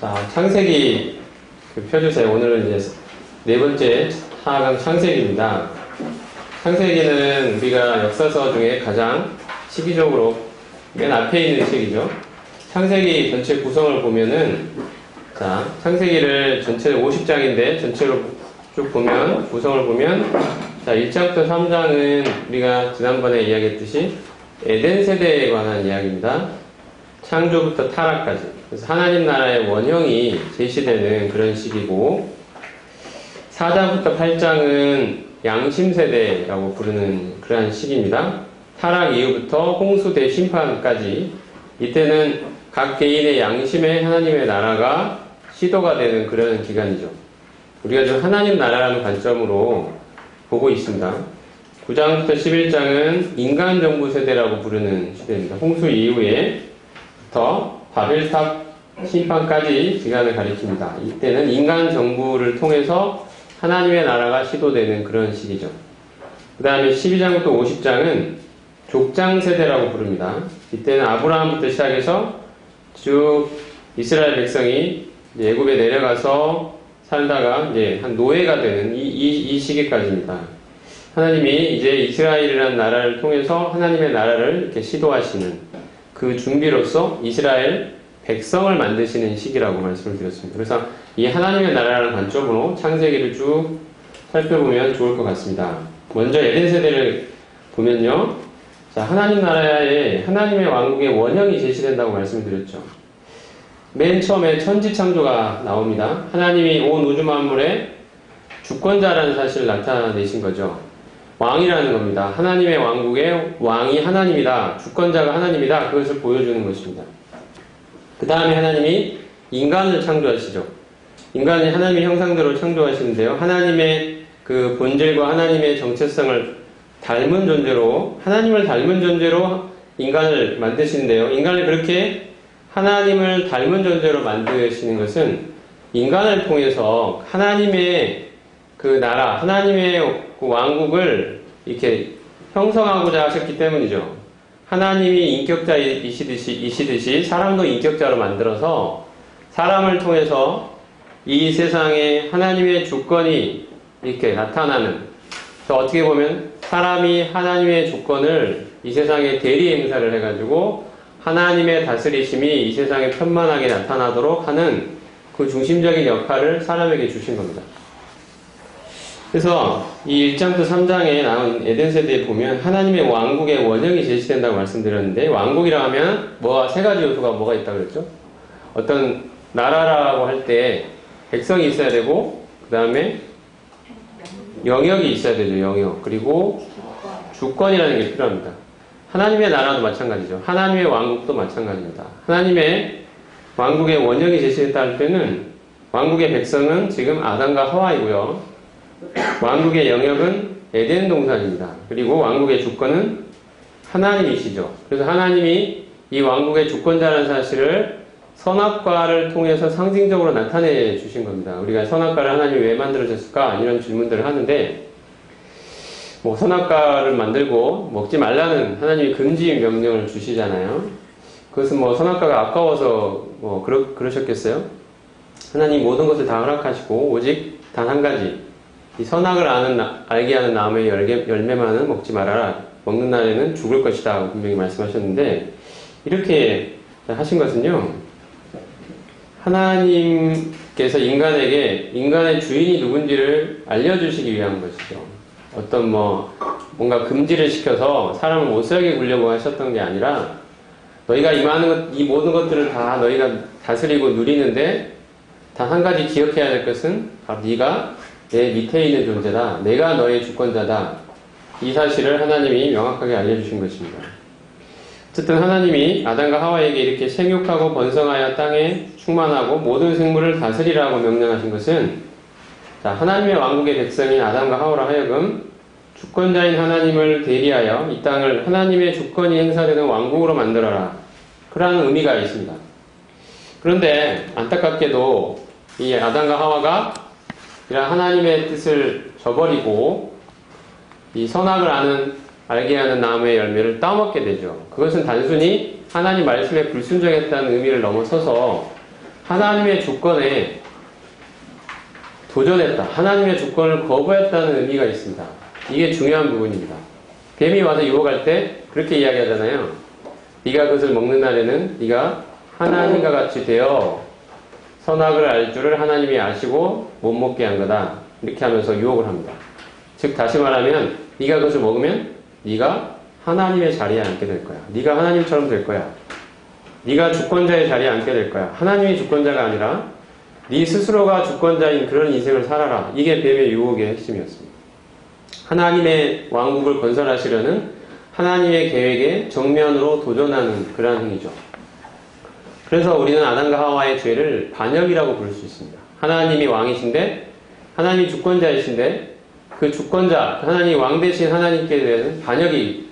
자, 창세기 그 펴주세요. 오늘은 이제 네 번째 4강 창세기입니다. 창세기는 우리가 역사서 중에 가장 시기적으로 맨 앞에 있는 책이죠. 창세기 전체 구성을 보면은 자, 창세기를 전체로 50장인데 전체로 쭉 보면 구성을 보면 자, 1장부터 3장은 우리가 지난번에 이야기했듯이 에덴 세대에 관한 이야기입니다. 창조부터 타락까지. 그래서 하나님 나라의 원형이 제시되는 그런 시기고, 4장부터 8장은 양심 세대라고 부르는 그러한 시기입니다. 타락 이후부터 홍수 대심판까지, 이때는 각 개인의 양심에 하나님의 나라가 시도가 되는 그런 기간이죠. 우리가 지금 하나님 나라라는 관점으로 보고 있습니다. 9장부터 11장은 인간 정부 세대라고 부르는 시대입니다. 홍수 이후에 더 바벨탑 심판까지 기간을 가리킵니다. 이때는 인간 정부를 통해서 하나님의 나라가 시도되는 그런 시기죠. 그 다음에 12장부터 50장은 족장 세대라고 부릅니다. 이때는 아브라함부터 시작해서 쭉 이스라엘 백성이 애굽에 내려가서 살다가 이제 한 노예가 되는 이, 이, 이 시기까지입니다. 하나님이 이제 이스라엘이라는 나라를 통해서 하나님의 나라를 이렇게 시도하시는 그 준비로서 이스라엘 백성을 만드시는 시기라고 말씀을 드렸습니다. 그래서 이 하나님의 나라라는 관점으로 창세기를 쭉 살펴보면 좋을 것 같습니다. 먼저 에덴 세대를 보면요. 자, 하나님 나라에 하나님의 왕국의 원형이 제시된다고 말씀드렸죠. 맨 처음에 천지 창조가 나옵니다. 하나님이 온 우주 만물의 주권자라는 사실을 나타내신 거죠. 왕이라는 겁니다. 하나님의 왕국의 왕이 하나님이다. 주권자가 하나님이다. 그것을 보여주는 것입니다. 그 다음에 하나님이 인간을 창조하시죠. 인간이 하나님의 형상대로 창조하시는데요. 하나님의 그 본질과 하나님의 정체성을 닮은 존재로, 하나님을 닮은 존재로 인간을 만드시는데요. 인간을 그렇게 하나님을 닮은 존재로 만드시는 것은 인간을 통해서 하나님의 그 나라, 하나님의 그 왕국을 이렇게 형성하고자 하셨기 때문이죠. 하나님이 인격자이시듯이 이시듯이 사람도 인격자로 만들어서 사람을 통해서 이 세상에 하나님의 주권이 이렇게 나타나는 어떻게 보면 사람이 하나님의 주권을 이 세상에 대리 행사를 해가지고 하나님의 다스리심이 이 세상에 편만하게 나타나도록 하는 그 중심적인 역할을 사람에게 주신 겁니다. 그래서 이 1장부터 3장에 나온 에덴 세대에 보면 하나님의 왕국의 원형이 제시된다고 말씀드렸는데 왕국이라 하면 뭐가 세 가지 요소가 뭐가 있다고 그랬죠? 어떤 나라라고 할 때 백성이 있어야 되고 그 다음에 영역이 있어야 되죠. 영역 그리고 주권이라는 게 필요합니다. 하나님의 나라도 마찬가지죠. 하나님의 왕국도 마찬가지입니다. 하나님의 왕국의 원형이 제시됐다 할 때는 왕국의 백성은 지금 아담과 하와이고요. 왕국의 영역은 에덴 동산입니다. 그리고 왕국의 주권은 하나님이시죠. 그래서 하나님이 이 왕국의 주권자라는 사실을 선악과를 통해서 상징적으로 나타내 주신 겁니다. 우리가 선악과를 하나님이 왜 만들어졌을까? 이런 질문들을 하는데, 뭐, 선악과를 만들고 먹지 말라는 하나님이 금지 명령을 주시잖아요. 그것은 뭐, 선악과가 아까워서 뭐, 그러, 그러셨겠어요? 하나님 모든 것을 다 허락하시고, 오직 단 한 가지, 이 선악을 아는, 알게 하는 나무의 열매, 열매만은 먹지 말아라. 먹는 날에는 죽을 것이다. 분명히 말씀하셨는데, 이렇게 하신 것은요, 하나님께서 인간에게 인간의 주인이 누군지를 알려주시기 위한 것이죠. 어떤 뭐, 뭔가 금지를 시켜서 사람을 못 살게 굴려고 하셨던 게 아니라, 너희가 이 많은 것, 이 모든 것들을 다 너희가 다스리고 누리는데, 단 한 가지 기억해야 될 것은, 바로 네가 내 밑에 있는 존재다. 내가 너의 주권자다. 이 사실을 하나님이 명확하게 알려주신 것입니다. 어쨌든 하나님이 아담과 하와에게 이렇게 생육하고 번성하여 땅에 충만하고 모든 생물을 다스리라고 명령하신 것은 자, 하나님의 왕국의 백성인 아담과 하와로 하여금 주권자인 하나님을 대리하여 이 땅을 하나님의 주권이 행사되는 왕국으로 만들어라. 그러한 의미가 있습니다. 그런데 안타깝게도 이 아담과 하와가 이런 하나님의 뜻을 저버리고 이 선악을 아는 알게 하는 나무의 열매를 따먹게 되죠. 그것은 단순히 하나님 말씀에 불순종했다는 의미를 넘어서서 하나님의 주권에 도전했다. 하나님의 주권을 거부했다는 의미가 있습니다. 이게 중요한 부분입니다. 뱀이 와서 유혹할 때 그렇게 이야기하잖아요. 네가 그것을 먹는 날에는 네가 하나님과 같이 되어 선악을 알 줄을 하나님이 아시고 못 먹게 한 거다. 이렇게 하면서 유혹을 합니다. 즉 다시 말하면 네가 그것을 먹으면 네가 하나님의 자리에 앉게 될 거야. 네가 하나님처럼 될 거야. 네가 주권자의 자리에 앉게 될 거야. 하나님이 주권자가 아니라 네 스스로가 주권자인 그런 인생을 살아라. 이게 뱀의 유혹의 핵심이었습니다. 하나님의 왕국을 건설하시려는 하나님의 계획에 정면으로 도전하는 그러한 행위죠. 그래서 우리는 아담과 하와의 죄를 반역이라고 부를 수 있습니다. 하나님이 왕이신데 하나님이 주권자이신데 그 주권자 하나님 왕 대신 하나님께 대한 반역이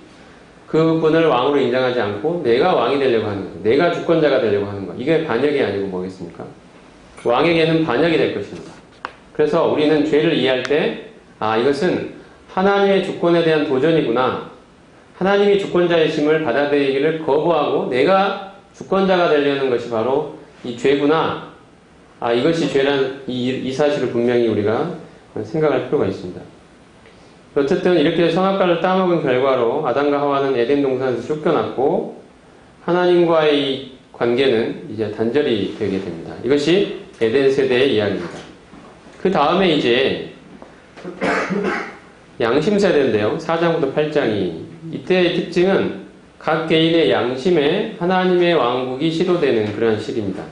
그분을 왕으로 인정하지 않고 내가 왕이 되려고 하는 거 내가 주권자가 되려고 하는 거 이게 반역이 아니고 뭐겠습니까? 왕에게는 반역이 될 것입니다. 그래서 우리는 죄를 이해할 때 아, 이것은 하나님의 주권에 대한 도전이구나. 하나님이 주권자이심을 받아들이기를 거부하고 내가 주권자가 되려는 것이 바로 이 죄구나. 아, 이것이 죄란 이, 이 사실을 분명히 우리가 생각할 필요가 있습니다. 어쨌든 이렇게 선악과를 따먹은 결과로 아담과 하와는 에덴 동산에서 쫓겨났고 하나님과의 관계는 이제 단절이 되게 됩니다. 이것이 에덴 세대의 이야기입니다. 그 다음에 이제 양심 세대인데요. 4장부터 8장이 이때의 특징은 각 개인의 양심에 하나님의 왕국이 시도되는 그러한 시기입니다.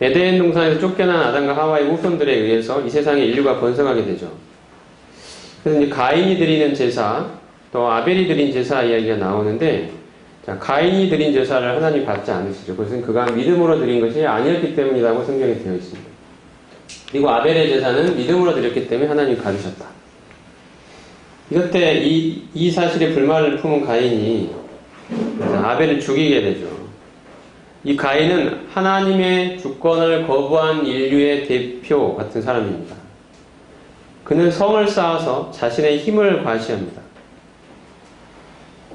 에덴 동산에서 쫓겨난 아담과 하와의 후손들에 의해서 이 세상에 인류가 번성하게 되죠. 그래서 이제 가인이 드리는 제사, 또 아벨이 드린 제사 이야기가 나오는데, 자, 가인이 드린 제사를 하나님 받지 않으시죠. 그것은 그가 믿음으로 드린 것이 아니었기 때문이라고 성경에 되어 있습니다. 그리고 아벨의 제사는 믿음으로 드렸기 때문에 하나님 가주셨다. 이것 때 이, 이 사실에 불만을 품은 가인이 아벨을 죽이게 되죠. 이 가인은 하나님의 주권을 거부한 인류의 대표 같은 사람입니다. 그는 성을 쌓아서 자신의 힘을 과시합니다.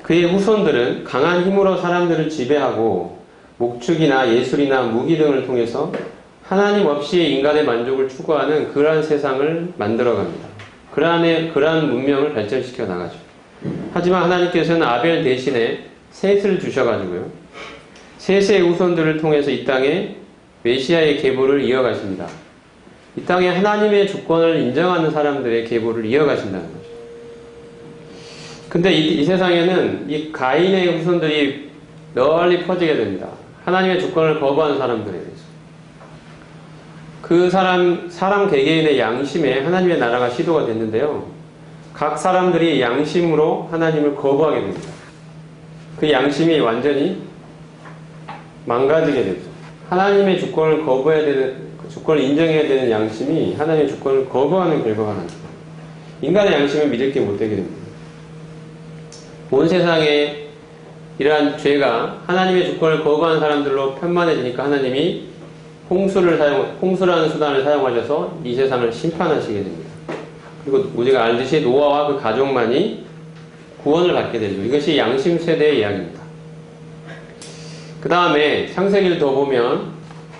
그의 후손들은 강한 힘으로 사람들을 지배하고 목축이나 예술이나 무기 등을 통해서 하나님 없이 인간의 만족을 추구하는 그러한 세상을 만들어갑니다. 그러한, 그러한 문명을 발전시켜 나가죠. 하지만 하나님께서는 아벨 대신에 셋을 주셔가지고요. 셋의 후손들을 통해서 이 땅에 메시아의 계보를 이어가십니다. 이 땅에 하나님의 주권을 인정하는 사람들의 계보를 이어가신다는 거죠. 근데 이, 이 세상에는 이 가인의 후손들이 널리 퍼지게 됩니다. 하나님의 주권을 거부하는 사람들에 대해서. 그 사람, 사람 개개인의 양심에 하나님의 나라가 시도가 됐는데요. 각 사람들이 양심으로 하나님을 거부하게 됩니다. 그 양심이 완전히 망가지게 되죠. 하나님의 주권을 거부해야 되는, 주권을 인정해야 되는 양심이 하나님의 주권을 거부하는 결과가 납니다. 인간의 양심을 믿을 게 못되게 됩니다. 온 세상에 이러한 죄가 하나님의 주권을 거부하는 사람들로 편만해지니까 하나님이 홍수를 사용, 홍수라는 수단을 사용하셔서 이 세상을 심판하시게 됩니다. 그리고 우리가 알듯이 노아와 그 가족만이 구원을 받게 되죠. 이것이 양심 세대의 이야기입니다. 그 다음에 창세기를 더 보면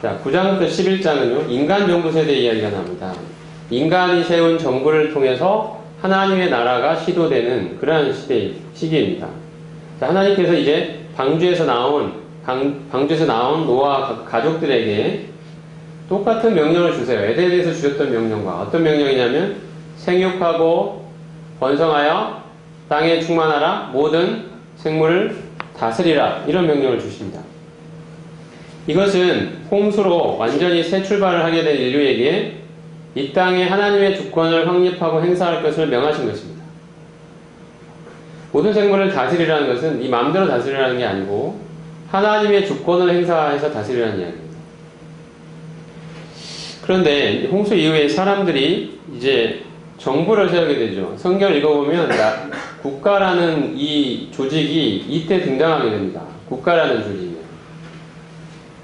자, 9장부터 11장은요, 인간 정부 세대 이야기가 나옵니다. 인간이 세운 정부를 통해서 하나님의 나라가 시도되는 그러한 시대, 시기입니다. 자, 하나님께서 이제 방주에서 나온, 방, 방주에서 나온 노아 가족들에게 똑같은 명령을 주세요. 에덴에서 주셨던 명령과 어떤 명령이냐면 생육하고 번성하여 땅에 충만하라 모든 생물을 다스리라 이런 명령을 주십니다. 이것은 홍수로 완전히 새 출발을 하게 된 인류에게 이 땅에 하나님의 주권을 확립하고 행사할 것을 명하신 것입니다. 모든 생물을 다스리라는 것은 네 마음대로 다스리라는 게 아니고 하나님의 주권을 행사해서 다스리라는 이야기입니다. 그런데 홍수 이후에 사람들이 이제 정부를 세우게 되죠. 성경을 읽어보면 국가라는 이 조직이 이때 등장하게 됩니다. 국가라는 조직이.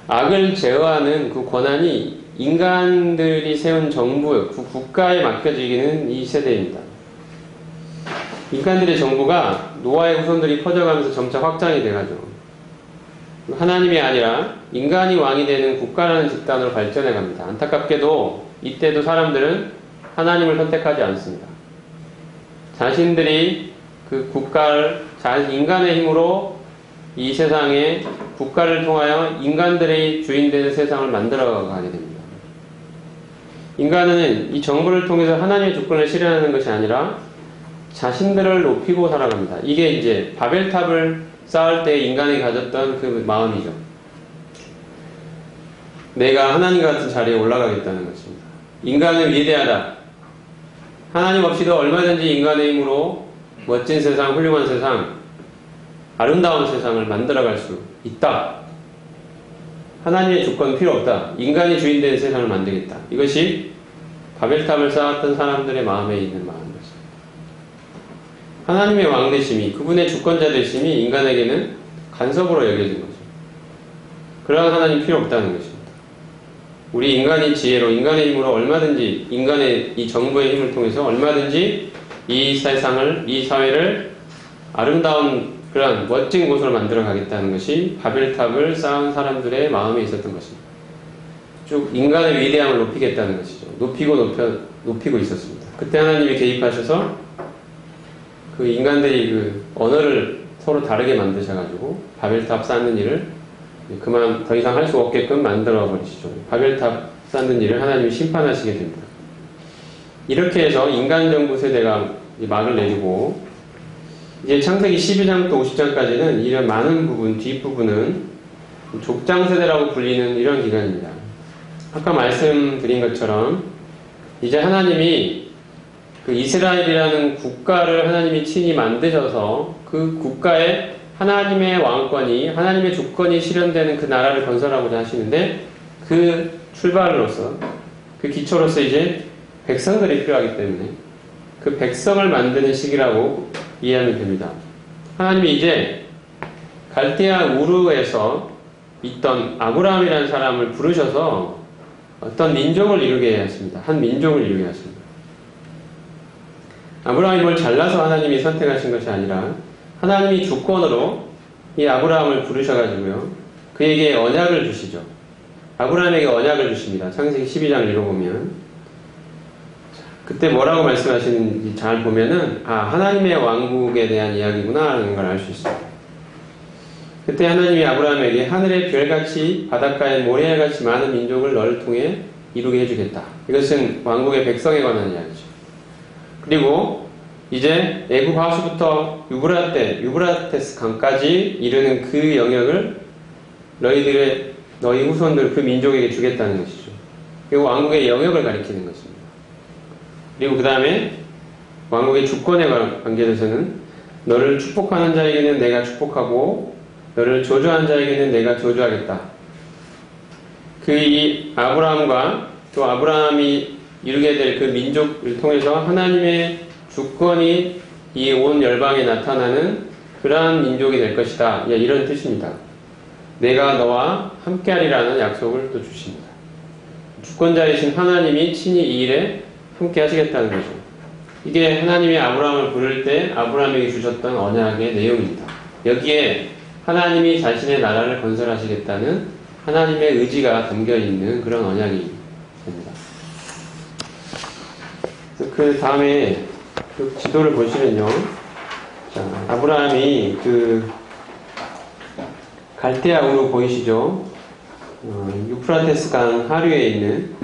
악을 제어하는 그 권한이 인간들이 세운 정부, 그 국가에 맡겨지기는 이 세대입니다. 인간들의 정부가 노아의 후손들이 퍼져가면서 점차 확장이 돼가죠. 하나님이 아니라 인간이 왕이 되는 국가라는 집단으로 발전해 갑니다. 안타깝게도 이때도 사람들은 하나님을 선택하지 않습니다. 자신들이 그 국가를 자 인간의 힘으로 이 세상에 국가를 통하여 인간들의 주인되는 세상을 만들어 가게 됩니다. 인간은 이 정부를 통해서 하나님의 주권을 실현하는 것이 아니라 자신들을 높이고 살아갑니다. 이게 이제 바벨탑을 쌓을 때 인간이 가졌던 그 마음이죠. 내가 하나님 같은 자리에 올라가겠다는 것입니다. 인간은 위대하다. 하나님 없이도 얼마든지 인간의 힘으로 멋진 세상, 훌륭한 세상, 아름다운 세상을 만들어갈 수 있다. 하나님의 주권 필요 없다. 인간이 주인된 세상을 만들겠다. 이것이 바벨탑을 쌓았던 사람들의 마음에 있는 마음이었습니다. 하나님의 왕 되심이, 그분의 주권자 되심이 인간에게는 간섭으로 여겨진 거죠. 그러한 하나님 필요 없다는 것입니다. 우리 인간의 지혜로, 인간의 힘으로 얼마든지, 인간의 이 정부의 힘을 통해서 얼마든지 이 세상을, 이 사회를 아름다운 그런 멋진 곳으로 만들어 가겠다는 것이 바벨탑을 쌓은 사람들의 마음에 있었던 것입니다. 쭉 인간의 위대함을 높이겠다는 것이죠. 높이고 높여, 높이고 있었습니다. 그때 하나님이 개입하셔서 그 인간들이 그 언어를 서로 다르게 만드셔가지고 바벨탑 쌓는 일을 그만 더 이상 할 수 없게끔 만들어 버리시죠. 바벨탑 쌓는 일을 하나님이 심판하시게 됩니다. 이렇게 해서 인간 정부 세대가 막을 내리고 이제 창세기 12장부터 50장까지는 이런 많은 부분, 뒷부분은 족장 세대라고 불리는 이런 기간입니다. 아까 말씀드린 것처럼 이제 하나님이 그 이스라엘이라는 국가를 하나님이 친히 만드셔서 그 국가에 하나님의 왕권이 하나님의 주권이 실현되는 그 나라를 건설하고자 하시는데 그 출발로서 그 기초로서 이제 백성들이 필요하기 때문에 그 백성을 만드는 시기라고 이해하면 됩니다. 하나님이 이제 갈대아 우르에서 있던 아브라함이라는 사람을 부르셔서 어떤 민족을 이루게 하십니다. 한 민족을 이루게 하십니다. 아브라함이 뭘 잘나서 하나님이 선택하신 것이 아니라 하나님이 주권으로 이 아브라함을 부르셔가지고요. 그에게 언약을 주시죠. 아브라함에게 언약을 주십니다. 창세기 12장을 읽어보면. 그때 뭐라고 말씀하시는지 잘 보면은, 아, 하나님의 왕국에 대한 이야기구나 하는 걸 알 수 있습니다. 그때 하나님이 아브라함에게 하늘의 별같이 바닷가의 모래알같이 많은 민족을 너를 통해 이루게 해주겠다. 이것은 왕국의 백성에 관한 이야기죠. 그리고 이제 애굽 하수부터 유브라테, 유브라테스 강까지 이르는 그 영역을 너희들의 너희 후손들 그 민족에게 주겠다는 것이죠. 그리고 왕국의 영역을 가리키는 것입니다. 그리고 그 다음에 왕국의 주권에 관계돼서는 너를 축복하는 자에게는 내가 축복하고 너를 조조한 자에게는 내가 조조하겠다. 그 이 아브라함과 또 아브라함이 이루게 될 그 민족을 통해서 하나님의 주권이 이 온 열방에 나타나는 그러한 민족이 될 것이다. 이런 뜻입니다. 내가 너와 함께하리라는 약속을 또 주십니다. 주권자이신 하나님이 친히 이 일에 함께 하시겠다는 거죠. 이게 하나님이 아브라함을 부를 때 아브라함에게 주셨던 언약의 내용입니다. 여기에 하나님이 자신의 나라를 건설하시겠다는 하나님의 의지가 담겨 있는 그런 언약이 됩니다. 그 다음에 그 지도를 보시면요. 자, 아브라함이 그 갈대아우로 보이시죠? 어, 유프라테스 강 하류에 있는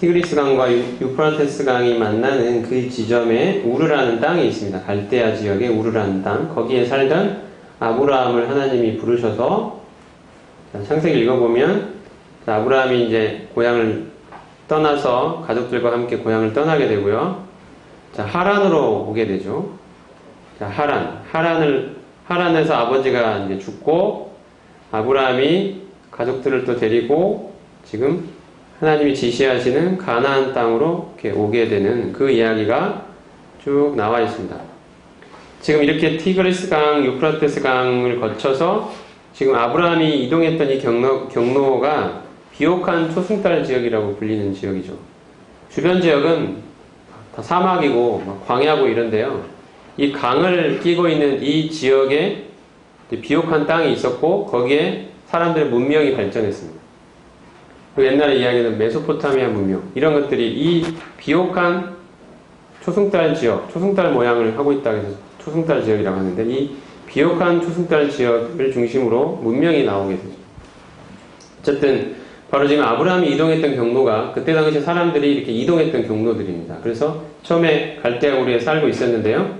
티그리스 강과 유, 프라테스 강이 만나는 그 지점에 우르라는 땅이 있습니다. 갈대아 지역에 우르라는 땅. 거기에 살던 아브라함을 하나님이 부르셔서 창세기 읽어보면 아브라함이 이제 고향을 떠나서 가족들과 함께 고향을 떠나게 되고요. 자, 하란으로 오게 되죠. 자, 하란. 하란을, 하란에서 아버지가 이제 죽고 아브라함이 가족들을 또 데리고 지금 하나님이 지시하시는 가나안 땅으로 오게 되는 그 이야기가 쭉 나와 있습니다. 지금 이렇게 티그리스 강, 유프라테스 강을 거쳐서 지금 아브라함이 이동했던 이 경로, 경로가 비옥한 초승달 지역이라고 불리는 지역이죠. 주변 지역은 다 사막이고 광야고 이런데요. 이 강을 끼고 있는 이 지역에 비옥한 땅이 있었고 거기에 사람들의 문명이 발전했습니다. 그 옛날에 이야기하는 메소포타미아 문명 이런 것들이 이 비옥한 초승달 지역, 초승달 모양을 하고 있다고 해서 초승달 지역이라고 하는데 이 비옥한 초승달 지역을 중심으로 문명이 나오게 되죠. 어쨌든 바로 지금 아브라함이 이동했던 경로가 그때 당시 사람들이 이렇게 이동했던 경로들입니다. 그래서 처음에 갈대아우리에 살고 있었는데요.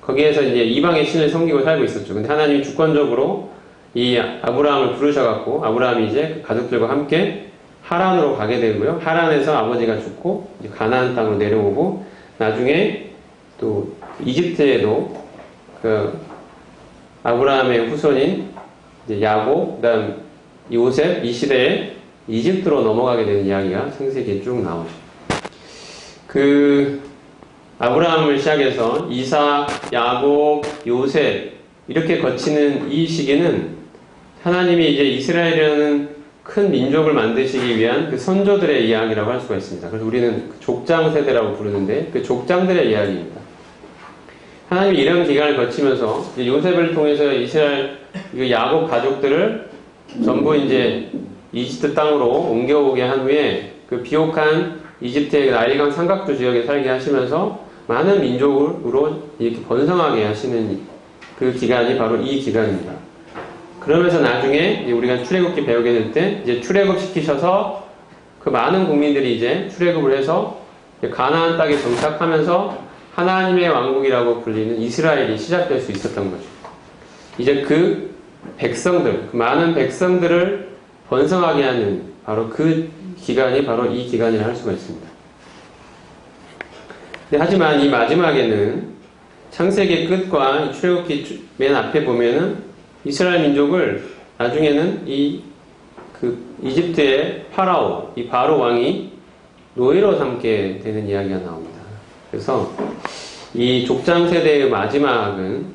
거기에서 이제 이방의 신을 섬기고 살고 있었죠. 근데 하나님이 주권적으로 이 아브라함을 부르셔갖고 아브라함이 이제 그 가족들과 함께 하란으로 가게 되고요. 하란에서 아버지가 죽고 가나안 땅으로 내려오고 나중에 또 이집트에도 그 아브라함의 후손인 야곱, 그다음 요셉 이 시대에 이집트로 넘어가게 되는 이야기가 창세기에 쭉 나오죠. 그 아브라함을 시작해서 이사, 야곱, 요셉 이렇게 거치는 이 시기는 하나님이 이제 이스라엘이라는 큰 민족을 만드시기 위한 그 선조들의 이야기라고 할 수가 있습니다. 그래서 우리는 그 족장 세대라고 부르는데 그 족장들의 이야기입니다. 하나님이 이런 기간을 거치면서 요셉을 통해서 이스라엘 그 야곱 가족들을 전부 이제 이집트 땅으로 옮겨오게 한 후에 그 비옥한 이집트의 나일강 삼각주 지역에 살게 하시면서 많은 민족으로 이렇게 번성하게 하시는 그 기간이 바로 이 기간입니다. 그러면서 나중에 우리가 출애굽기 배우게 될 때 이제 출애굽 시키셔서 그 많은 국민들이 이제 출애굽을 해서 가나안 땅에 정착하면서 하나님의 왕국이라고 불리는 이스라엘이 시작될 수 있었던 거죠. 이제 그 백성들, 그 많은 백성들을 번성하게 하는 바로 그 기간이 바로 이 기간이라 할 수가 있습니다. 네, 하지만 이 마지막에는 창세기 끝과 이 출애굽기 맨 앞에 보면은 이스라엘 민족을 나중에는 이 그 이집트의 파라오, 이 바로 왕이 노예로 삼게 되는 이야기가 나옵니다. 그래서 이 족장 세대의 마지막은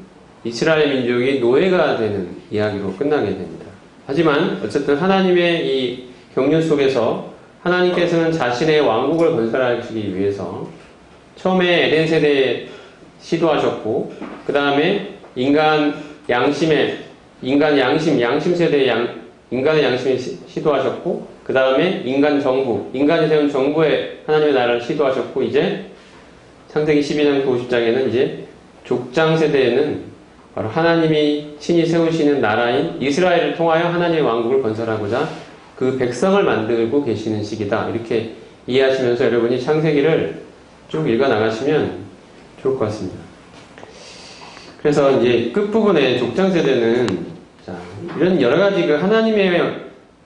이스라엘 민족이 노예가 되는 이야기로 끝나게 됩니다. 하지만 어쨌든 하나님의 이 경륜 속에서 하나님께서는 자신의 왕국을 건설하시기 위해서 처음에 에덴 세대에 시도하셨고 그 다음에 인간 양심의 인간 양심 양심 세대의 양, 인간의 양심에 시- 시도하셨고 그 다음에 인간 정부 인간이 세운 정부의 하나님의 나라를 시도하셨고 이제 창세기 12장 50장에는 이제 족장 세대에는 바로 하나님이 친히 세우시는 나라인 이스라엘을 통하여 하나님의 왕국을 건설하고자 그 백성을 만들고 계시는 시기다. 이렇게 이해하시면서 여러분이 창세기를 쭉 읽어 나가시면 좋을 것 같습니다. 그래서 이제 끝부분에 족장 세대는 자, 이런 여러 가지 그 하나님의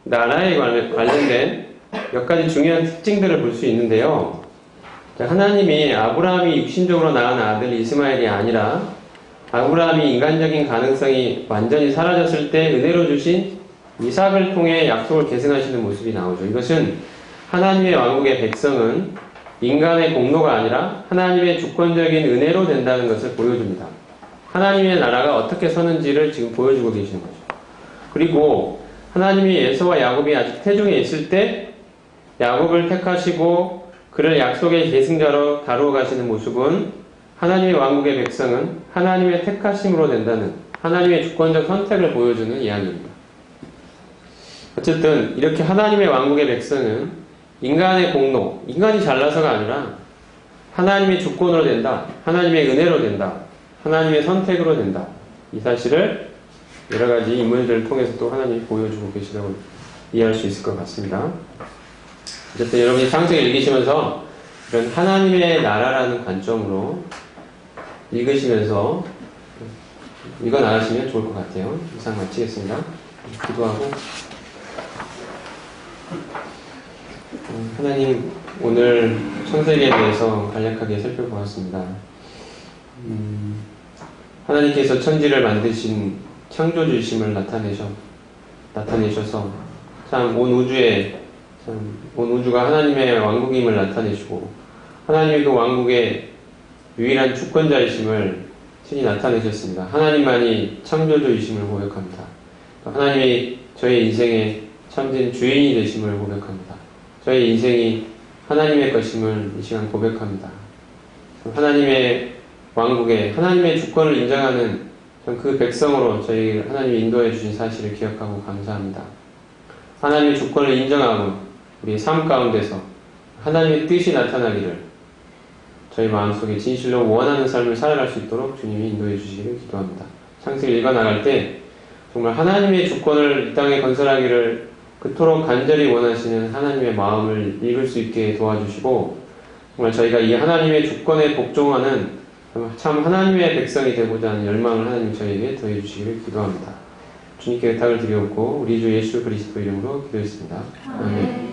나라에 관련- 관련된 몇 가지 중요한 특징들을 볼 수 있는데요. 자, 하나님이 아브라함이 육신적으로 낳은 아들 이스마엘이 아니라 아브라함이 인간적인 가능성이 완전히 사라졌을 때 은혜로 주신 이삭을 통해 약속을 계승하시는 모습이 나오죠. 이것은 하나님의 왕국의 백성은 인간의 공로가 아니라 하나님의 주권적인 은혜로 된다는 것을 보여줍니다. 하나님의 나라가 어떻게 서는지를 지금 보여주고 계시는 거죠. 그리고 하나님이 예수와 야곱이 아직 태중에 있을 때 야곱을 택하시고 그를 약속의 계승자로 다루어 가시는 모습은 하나님의 왕국의 백성은 하나님의 택하심으로 된다는 하나님의 주권적 선택을 보여주는 이야기입니다. 어쨌든 이렇게 하나님의 왕국의 백성은 인간의 공로, 인간이 잘나서가 아니라 하나님의 주권으로 된다, 하나님의 은혜로 된다, 하나님의 선택으로 된다. 이 사실을 여러 가지 인물들을 통해서 또 하나님이 보여주고 계시다고 이해할 수 있을 것 같습니다. 어쨌든 여러분이 창세기 읽으시면서 이런 하나님의 나라라는 관점으로 읽으시면서 읽어 나가시면 좋을 것 같아요. 이상 마치겠습니다. 기도하고 음, 하나님 오늘 창세기에 대해서 간략하게 살펴보았습니다. 음, 하나님께서 천지를 만드신 창조주심을 나타내셔 나타내셔서 참 온 우주에 참 온 우주가 하나님의 왕국임을 나타내시고 하나님의 그 왕국의 유일한 주권자이심을 친히 나타내셨습니다. 하나님만이 창조주이심을 고백합니다. 하나님이 저의 인생의 참된 주인이 되심을 고백합니다. 저의 인생이 하나님의 것임을 이 시간 고백합니다. 하나님의 왕국에 하나님의 주권을 인정하는 전그 백성으로 저희 하나님이 인도해 주신 사실을 기억하고 감사합니다. 하나님의 주권을 인정하고 우리 삶 가운데서 하나님의 뜻이 나타나기를 저희 마음속에 진실로 원하는 삶을 살아갈 수 있도록 주님이 인도해 주시기를 기도합니다. 창세기 읽어 나갈 때 정말 하나님의 주권을 이 땅에 건설하기를 그토록 간절히 원하시는 하나님의 마음을 읽을 수 있게 도와주시고 정말 저희가 이 하나님의 주권에 복종하는 참 하나님의 백성이 되고자 하는 열망을 하나님 저에게 더해 주시기를 기도합니다. 주님께 의탁을 드리옵고 우리 주 예수 그리스도 이름으로 기도했습니다. 아멘.